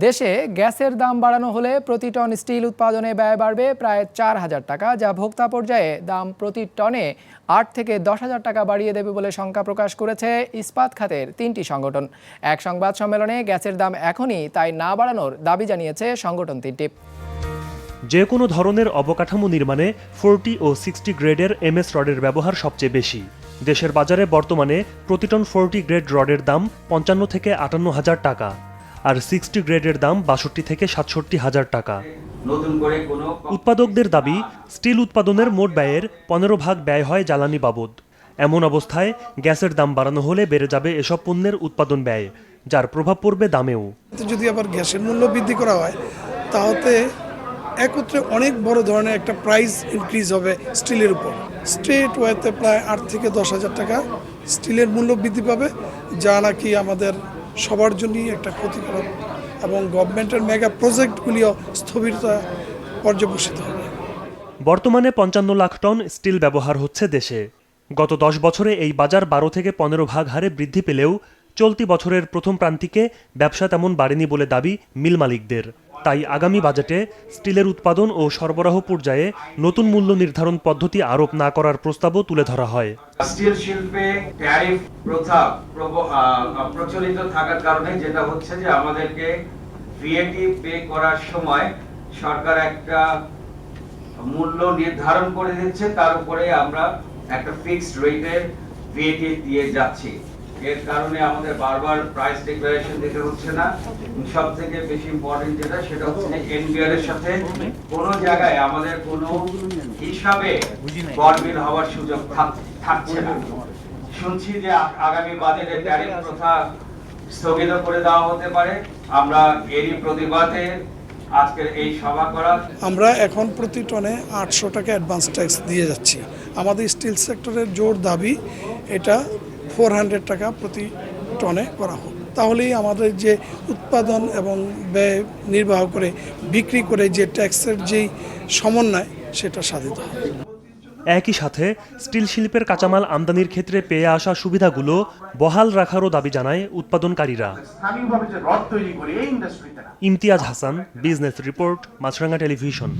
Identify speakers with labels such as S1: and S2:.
S1: দেশে গ্যাসের দাম বাড়ানো হলে প্রতি টন স্টিল উৎপাদনে ব্যয় বাড়বে প্রায় চার হাজার টাকা, যা ভোক্তা পর্যায়ে দাম প্রতি টনে আট থেকে দশ হাজার টাকা বাড়িয়ে দেবে বলে শঙ্কা প্রকাশ করেছে ইস্পাত খাতের তিনটি সংগঠন। এক সংবাদ সম্মেলনে গ্যাসের দাম এখনই তাই না বাড়ানোর দাবি জানিয়েছে সংগঠন তিনটি।
S2: যে কোনো ধরনের অবকাঠামো নির্মাণে ফোরটি ও সিক্সটি গ্রেডের এমএস রডের ব্যবহার সবচেয়ে বেশি। দেশের বাজারে বর্তমানে প্রতি টন ফোরটি গ্রেড রডের দাম পঞ্চান্ন থেকে আটান্ন হাজার টাকা। আর সিক্সটি গ্রেডের দাম বাষট্টি থেকে সাতষট্টি হাজার টাকা। উৎপাদকদের দাবি স্টিল উৎপাদনের মোট ব্যয়ের পনেরো ভাগ ব্যয় হয় জ্বালানি বাবদ। এমন অবস্থায় গ্যাসের দাম বাড়ানো হলে বেড়ে যাবে এসব পণ্যের উৎপাদন ব্যয় যার প্রভাব পড়বে দামেও।
S3: এতে যদি আবার গ্যাসের মূল্য বৃদ্ধি করা হয় তাহলে একত্রে অনেক বড় ধরনের একটা প্রাইস ইনক্রিজ হবে স্টিলের উপর। স্ট্রেট ওয়েতে প্রায় আট থেকে দশ হাজার টাকা স্টিলের মূল্য বৃদ্ধি পাবে যা নাকি আমাদের সবার জন্যই একটা ক্ষতিকারক এবং গভর্নমেন্টের মেগা প্রজেক্টগুলিও স্থবিরতা পর্যবেসিত হবে।
S2: বর্তমানে পঞ্চান্ন লাখ টন স্টিল ব্যবহার হচ্ছে দেশে। গত দশ বছরে এই বাজার বারো থেকে পনেরো ভাগ হারে বৃদ্ধি পেলেও চলতি বছরের প্রথম প্রান্তিকে ব্যবসা তেমন বাড়েনি বলে দাবি মিল মালিকদের। তাই আগামী বাজেটে স্টিলের উৎপাদন ও সরবরাহ পর্যায়ে নতুন মূল্য নির্ধারণ পদ্ধতি আরোপ না করার প্রস্তাবও তুলে ধরা হয়।
S4: স্টিল শিল্পে ট্যারিফ প্রথা প্রচলিত থাকার কারণে যেটা হচ্ছে যে আমাদেরকে ভিএটি পে করার সময় সরকার একটা মূল্য নির্ধারণ করে দিচ্ছে, তার উপরে আমরা একটা ফিক্সড রেটের ভিএটি দিয়ে যাচ্ছি। এর কারণে আমাদের বারবার প্রাইস ডিক্লারেশন দিতে হচ্ছে না। সব থেকে বেশি ইম্পর্টেন্ট যেটা, সেটা হচ্ছে এনবিআর এর সাথে কোনো জায়গায় আমাদের কোনো হিসাবে গরমিল হওয়ার সুযোগ থাকছে না। শুনছি যে আগামী বাজেটে ট্যারিফ প্রথা স্থগিত করে দেওয়া হতে পারে। আমরা এরই প্রতিবাদে আজকের এই সভা করা
S3: আমরা এখন প্রতি টনে আটশো টাকা অ্যাডভান্স ট্যাক্স দিয়ে যাচ্ছি। আমাদের স্টিল সেক্টরের জোর দাবি এটা ফোর হান্ড্রেড টাকা প্রতি টনে করা হোক। তাহলেই আমাদের যে উৎপাদন এবং ব্যয় নির্বাহ করে বিক্রি করে যে ট্যাক্সের যেই সমন্বয় সেটা সাধিত হবে
S2: একই সাথে স্টিল শিল্পের কাঁচামাল আমদানির ক্ষেত্রে পেয়ে আসা সুবিধাগুলো বহাল রাখারও দাবি জানায় উৎপাদনকারীরা।
S5: স্থানীয়ভাবে যে রড তৈরি করি এই ইন্ডাস্ট্রিতে না।
S2: Imtiaz Hasan business report Maasranga television.